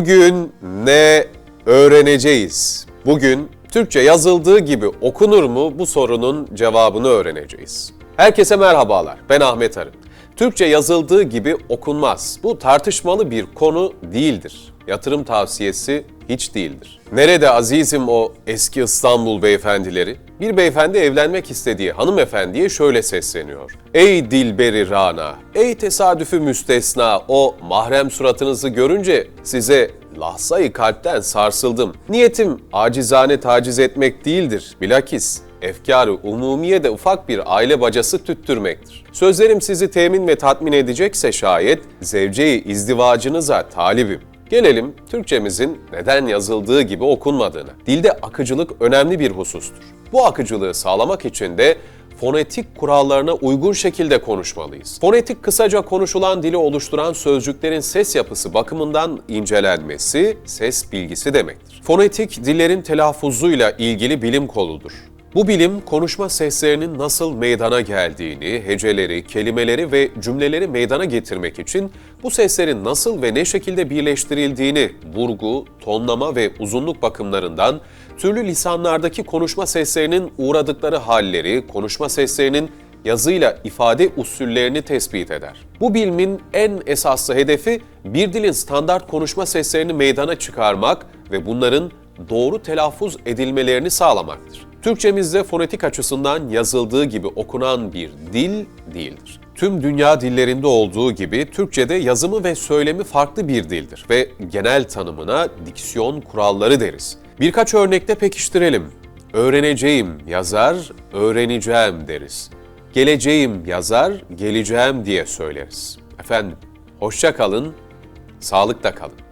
Bugün ne öğreneceğiz? Bugün Türkçe yazıldığı gibi okunur mu bu sorunun cevabını öğreneceğiz. Herkese merhabalar. Ben Ahmet Arın. Türkçe yazıldığı gibi okunmaz. Bu tartışmalı bir konu değildir. Yatırım tavsiyesi hiç değildir. Nerede azizim o eski İstanbul beyefendileri? Bir beyefendi evlenmek istediği hanımefendiye şöyle sesleniyor. Ey dilberi rana, ey tesadüfü müstesna, o mahrem suratınızı görünce size lahzayı kalpten sarsıldım. Niyetim acizane taciz etmek değildir. Bilakis efkarı umumiye de ufak bir aile bacası tüttürmektir. Sözlerim sizi temin ve tatmin edecekse şayet zevceyi izdivacınıza talibim. Gelelim Türkçemizin neden yazıldığı gibi okunmadığına. Dilde akıcılık önemli bir husustur. Bu akıcılığı sağlamak için de fonetik kurallarına uygun şekilde konuşmalıyız. Fonetik kısaca konuşulan dili oluşturan sözcüklerin ses yapısı bakımından incelenmesi, ses bilgisi demektir. Fonetik dillerin telaffuzuyla ilgili bilim koludur. Bu bilim konuşma seslerinin nasıl meydana geldiğini, heceleri, kelimeleri ve cümleleri meydana getirmek için bu seslerin nasıl ve ne şekilde birleştirildiğini vurgu, tonlama ve uzunluk bakımlarından türlü lisanlardaki konuşma seslerinin uğradıkları halleri, konuşma seslerinin yazıyla ifade usullerini tespit eder. Bu bilimin en esaslı hedefi bir dilin standart konuşma seslerini meydana çıkarmak ve bunların doğru telaffuz edilmelerini sağlamaktır. Türkçemizde fonetik açısından yazıldığı gibi okunan bir dil değildir. Tüm dünya dillerinde olduğu gibi Türkçe'de yazımı ve söylemi farklı bir dildir ve genel tanımına diksiyon kuralları deriz. Birkaç örnekte pekiştirelim. Öğreneceğim yazar, öğreneceğim deriz. Geleceğim yazar, geleceğim diye söyleriz. Efendim, hoşça kalın, sağlıkta kalın.